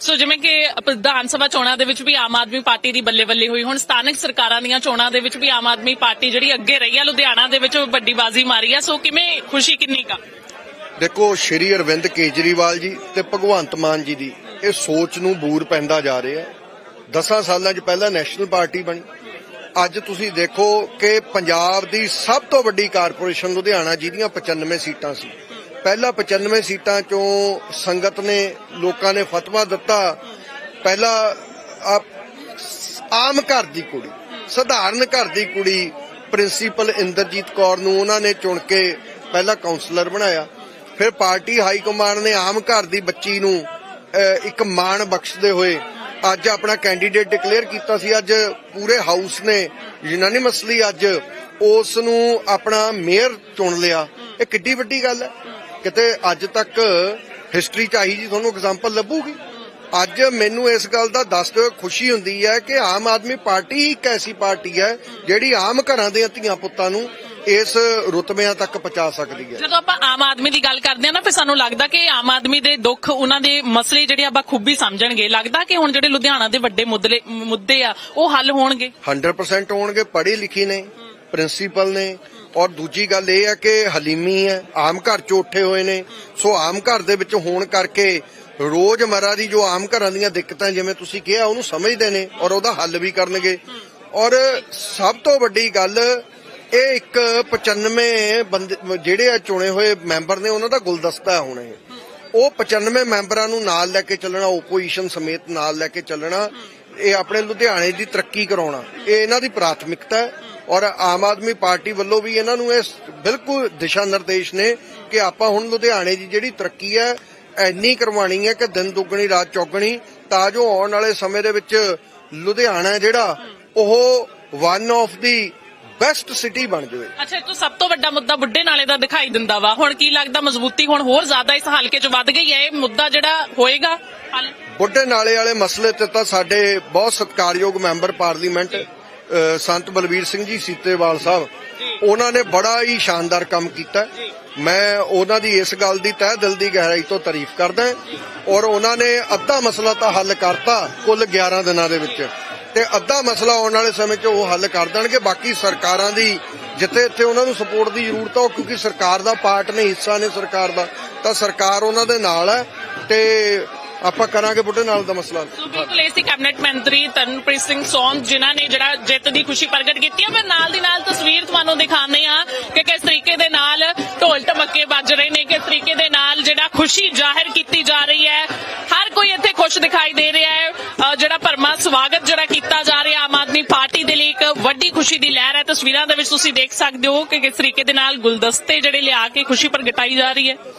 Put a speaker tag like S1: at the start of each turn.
S1: ਸੋ ਜਿਵੇਂ ਕਿ ਵਿਧਾਨ ਸਭਾ ਚੋਣਾਂ ਦੇ ਵਿੱਚ ਵੀ ਆਮ ਆਦਮੀ ਪਾਰਟੀ ਦੀ ਬੱਲੇ ਬੱਲੇ ਹੋਈ, ਹੁਣ ਸਥਾਨਕ ਸਰਕਾਰਾਂ ਦੀਆਂ ਚੋਣਾਂ ਦੇ ਵਿੱਚ ਵੀ ਆਮ ਆਦਮੀ ਪਾਰਟੀ ਜਿਹੜੀ ਅੱਗੇ ਰਹੀ ਆ, ਲੁਧਿਆਣਾ ਦੇ ਵਿੱਚ ਵੱਡੀ ਬਾਜ਼ੀ ਮਾਰੀ ਆ। ਸੋ ਕਿਵੇਂ, ਖੁਸ਼ੀ ਕਿੰਨੀ ਕਾ
S2: ਦੇਖੋ, ਸ਼੍ਰੀ ਅਰਵਿੰਦ ਕੇਜਰੀਵਾਲ ਜੀ ਤੇ ਭਗਵੰਤ ਮਾਨ ਜੀ ਦੀ, ਇਹ ਸੋਚ ਨੂੰ ਬੂਰ ਪੈਂਦਾ ਜਾ ਰਿਹਾ ਹੈ। 10 ਸਾਲਾਂ 'ਚ ਪਹਿਲਾਂ ਨੈਸ਼ਨਲ ਪਾਰਟੀ ਬਣੀ। ਅੱਜ ਤੁਸੀਂ ਦੇਖੋ ਕਿ ਪੰਜਾਬ ਦੀ ਸਭ ਤੋਂ ਵੱਡੀ ਕਾਰਪੋਰੇਸ਼ਨ ਲੁਧਿਆਣਾ ਜਿਹਦੀਆਂ 95 ਸੀਟਾਂ ਸੀ। ਪਹਿਲਾ 95 ਸੀਟਾਂ ਚੋਂ ਸੰਗਤ ਨੇ ਲੋਕਾਂ ਨੇ ਫਤਵਾ ਦਿੱਤਾ। ਪਹਿਲਾ ਆਮ ਘਰ ਦੀ ਕੁੜੀ ਸਧਾਰਨ ਘਰ ਦੀ ਕੁੜੀ ਪ੍ਰਿੰਸੀਪਲ ਇੰਦਰਜੀਤ ਕੌਰ ਨੂੰ ਉਹਨਾਂ ਨੇ ਚੁਣ ਕੇ ਪਹਿਲਾ ਕਾਉਂਸਲਰ ਬਣਾਇਆ। ਫਿਰ ਪਾਰਟੀ ਹਾਈ ਕਮਾਂਡ ਨੇ ਆਮ ਘਰ ਦੀ ਬੱਚੀ ਨੂੰ ਅਹ, ਇੱਕ ਮਾਣ ਬਖਸ਼ਦੇ ਹੋਏ ਅੱਜ ਆਪਣਾ ਕੈਂਡੀਡੇਟ ਡਿਕਲੇਅਰ ਕੀਤਾ ਸੀ। ਅੱਜ ਪੂਰੇ ਹਾਊਸ ਨੇ ਯੂਨਾਨੀਮਸਲੀ ਅੱਜ ਉਸ ਨੂੰ ਆਪਣਾ ਮੇਅਰ ਚੁਣ ਲਿਆ। ਇਹ ਕਿੱਡੀ ਵੱਡੀ ਗੱਲ ਹੈ। ਕਿਤੇ ਅੱਜ ਤੱਕ ਹਿਸਟਰੀ ਚ ਆਹੀ ਜੀ ਤੁਹਾਨੂੰ ਐਗਜ਼ਾਮਪਲ ਲੱਭੂਗੀ। ਅੱਜ ਮੈਨੂੰ ਇਸ ਗੱਲ ਦਾ ਦੱਸਦੇ ਹੋਏ ਖੁਸ਼ੀ ਹੁੰਦੀ ਹੈ ਕਿ ਆਮ ਆਦਮੀ ਪਾਰਟੀ ਹੀ ਇੱਕ ਐਸੀ ਪਾਰਟੀ ਹੈ ਜਿਹੜੀ ਆਮ ਘਰਾਂ ਦੇ ਧੀਆਂ ਪੁੱਤਾਂ ਨੂੰ ਇਸ ਰੁਤਬਿਆਂ ਤੱਕ ਪਹੁੰਚਾ ਸਕਦੀ ਹੈ।
S1: ਜਦੋਂ ਆਪਾਂ ਆਮ ਆਦਮੀ ਦੀ ਗੱਲ ਕਰਦੇ ਆ ਨਾ ਫਿਰ ਸਾਨੂੰ ਲੱਗਦਾ ਕਿ ਆਮ ਆਦਮੀ ਦੇ ਦੁੱਖ ਉਹਨਾਂ ਦੇ ਮਸਲੇ ਜਿਹੜੇ ਆਪਾਂ ਖੂਬੀ ਸਮਝਣਗੇ। ਲੱਗਦਾ ਕਿ ਹੁਣ ਜਿਹੜੇ ਲੁਧਿਆਣਾ ਦੇ ਵੱਡੇ ਮੁੱਦਲੇ ਮੁੱਦੇ ਆ ਉਹ ਹੱਲ ਹੋਣਗੇ?
S2: 100% ਹੋਣਗੇ ਪੜ੍ਹੇ ਲਿਖੇ ਨੇ ਪ੍ਰਿੰਸੀਪਲ ਨੇ ਔਰ ਦੂਜੀ ਗੱਲ ਇਹ ਹੈ ਕਿ ਹਲੀਮੀ ਹੈ, ਆਮ ਘਰ ਚ ਉੱਠੇ ਹੋਏ ਨੇ। ਸੋ ਆਮ ਘਰ ਦੇ ਵਿੱਚ ਹੋਣ ਕਰਕੇ ਰੋਜ਼ਮਰਾ ਦੀ ਜੋ ਆਮ ਘਰਾਂ ਦੀਆਂ ਦਿੱਕਤਾਂ ਜਿਵੇਂ ਤੁਸੀਂ ਕਿਹਾ, ਉਹਨੂੰ ਸਮਝਦੇ ਨੇ ਔਰ ਉਹਦਾ ਹੱਲ ਵੀ ਕਰਨਗੇ। ਔਰ ਸਭ ਤੋਂ ਵੱਡੀ ਗੱਲ, ਇਹ ਇੱਕ 95 ਬੰਦੇ, ਜਿਹੜੇ ਆ ਚੁਣੇ ਹੋਏ ਮੈਂਬਰ ਨੇ, ਉਹਨਾਂ ਦਾ ਗੁਲਦਸਤਾ ਹੁਣ ਉਹ 95 ਮੈਂਬਰਾਂ ਨੂੰ ਨਾਲ ਲੈ ਕੇ ਚੱਲਣਾ ਓਪੋਜੀਸ਼ਨ ਸਮੇਤ ਨਾਲ ਲੈ ਕੇ ਚੱਲਣਾ, ਇਹ ਆਪਣੇ ਲੁਧਿਆਣੇ ਦੀ ਤਰੱਕੀ ਕਰਾਉਣਾ, ਇਹ ਇਹਨਾਂ ਦੀ ਪ੍ਰਾਥਮਿਕਤਾ ਹੈ। ਔਰ ਆਮ ਆਦਮੀ ਪਾਰਟੀ ਵੱਲੋਂ ਵੀ ਇਹਨਾਂ ਨੂੰ ਇਸ ਬਿਲਕੁਲ ਦਿਸ਼ਾ ਨਿਰਦੇਸ਼ ਨੇ ਕਿ ਆਪਾਂ ਹੁਣ ਲੁਧਿਆਣੇ ਦੀ ਜਿਹੜੀ ਤਰੱਕੀ ਹੈ ਐਨੀ ਕਰਵਾਣੀ ਹੈ ਕਿ ਦਿਨ ਦੁੱਗਣੀ ਰਾਤ ਚੌਗਣੀ ਤਾਂ ਜੋ ਆਉਣ ਵਾਲੇ ਸਮੇਂ ਦੇ ਵਿੱਚ ਲੁਧਿਆਣਾ ਜਿਹੜਾ ਉਹ one of the best city ਬਣ ਜਾਵੇ।
S1: ਅੱਛਾ ਇਹ ਤੋਂ ਸਭ ਤੋਂ ਵੱਡਾ ਮੁੱਦਾ ਬੁੱਢੇ ਨਾਲੇ ਦਾ ਦਿਖਾਈ ਦਿੰਦਾ ਵਾ। ਹੁਣ ਕੀ ਲੱਗਦਾ ਮਜ਼ਬੂਤੀ ਹੁਣ ਹੋਰ ਜ਼ਿਆਦਾ ਇਸ ਹਲਕੇ 'ਚ ਵੱਧ ਗਈ ਹੈ? ਇਹ ਮੁੱਦਾ ਜਿਹੜਾ ਹੋਏਗਾ? ਹੱਲ
S2: ਬੁੱਢੇ ਨਾਲੇ ਵਾਲੇ ਮਸਲੇ ਤੇ ਤਾਂ ਸਾਡੇ ਬਹੁਤ ਸਤਿਕਾਰਯੋਗ ਮੈਂਬਰ ਪਾਰਲੀਮੈਂਟ ਸੰਤ ਬਲਵੀਰ ਸਿੰਘ ਜੀ ਸੀਤੇਵਾਲ ਸਾਹਿਬ ਉਹਨਾਂ ਨੇ ਬੜਾ ਹੀ ਸ਼ਾਨਦਾਰ ਕੰਮ ਕੀਤਾ। ਮੈਂ ਉਹਨਾਂ ਦੀ ਇਸ ਗੱਲ ਦੀ ਤਹਿ ਦਿਲ ਦੀ ਗਹਿਰਾਈ ਤੋਂ ਤਾਰੀਫ ਕਰਦਾ ਔਰ ਉਹਨਾਂ ਨੇ ਅੱਧਾ ਮਸਲਾ ਤਾਂ ਹੱਲ ਕਰਤਾ ਕੁੱਲ 11 ਦਿਨਾਂ ਦੇ ਵਿੱਚ। ਤੇ ਅੱਧਾ ਮਸਲਾ ਆਉਣ ਵਾਲੇ ਸਮੇਂ 'ਚ ਉਹ ਹੱਲ ਕਰ ਦੇਣਗੇ। ਬਾਕੀ ਸਰਕਾਰਾਂ ਦੀ ਜਿੱਥੇ ਇੱਥੇ ਉਹਨਾਂ ਨੂੰ ਸਪੋਰਟ ਦੀ ਜ਼ਰੂਰਤ ਆ ਉਹ ਕਿਉਂਕਿ ਸਰਕਾਰ ਦਾ ਪਾਰਟ ਨੇ ਹਿੱਸਾ ਨੇ ਸਰਕਾਰ ਦਾ। ਤਾਂ ਸਰਕਾਰ ਉਹਨਾਂ ਦੇ ਨਾਲ ਹੈ ਤੇ ਆਪਾਂ ਕਰਾਂਗੇ ਬੁੱਢੇ ਨਾਲ ਦਾ ਮਸਲਾ।
S1: ਸੋ ਬਿਲਕੁਲ ਇਹ ਸੀ ਕੈਬਨਿਟ ਮੰਤਰੀ ਤਰਨਪ੍ਰੀਤ ਸਿੰਘ ਸੌਂਦ ਜਿਨ੍ਹਾਂ ਨੇ ਜਿਹੜਾ ਜਿੱਤ ਦੀ ਖੁਸ਼ੀ ਪ੍ਰਗਟ ਕੀਤੀ ਹੈ ਪਰ ਨਾਲ ਦੀ ਨਾਲ ਤਸਵੀਰ ਤੁਹਾਨੂੰ ਦਿਖਾਉਂਦੇ ਆ ਕਿ ਕਿਸ ਤਰੀਕੇ ਦੇ ਨਾਲ ਢੋਲ ਢਮੱਕੇ ਵੱਜ ਰਹੇ ਨੇ, ਕਿਸ ਤਰੀਕੇ ਦੇ ਨਾਲ ਜਿਹੜਾ ਖੁਸ਼ੀ ਜ਼ਾਹਿਰ ਕੀਤੀ ਜਾ ਰਹੀ ਹੈ। ਹਰ ਕੋਈ ਇੱਥੇ ਖੁਸ਼ ਦਿਖਾਈ ਦੇ ਰਿਹਾ ਹੈ। ਜਿਹੜਾ ਭਰਮਾ ਸਵਾਗਤ ਜਿਹੜਾ ਕੀਤਾ ਜਾ ਰਿਹਾ ਆਮ ਆਦਮੀ ਪਾਰਟੀ ਦੇ ਲਈ ਇੱਕ ਵੱਡੀ ਖੁਸ਼ੀ ਦੀ ਲਹਿਰ ਹੈ। ਤਸਵੀਰਾਂ ਦੇ ਵਿੱਚ ਤੁਸੀਂ ਦੇਖ ਸਕਦੇ ਹੋ ਕਿ ਕਿਸ ਤਰੀਕੇ ਦੇ ਨਾਲ ਗੁਲਦਸਤੇ ਜਿਹੜੇ ਲਿਆ ਕੇ ਖੁਸ਼ੀ ਪ੍ਰਗਟਾਈ ਜਾ ਰਹੀ ਹੈ।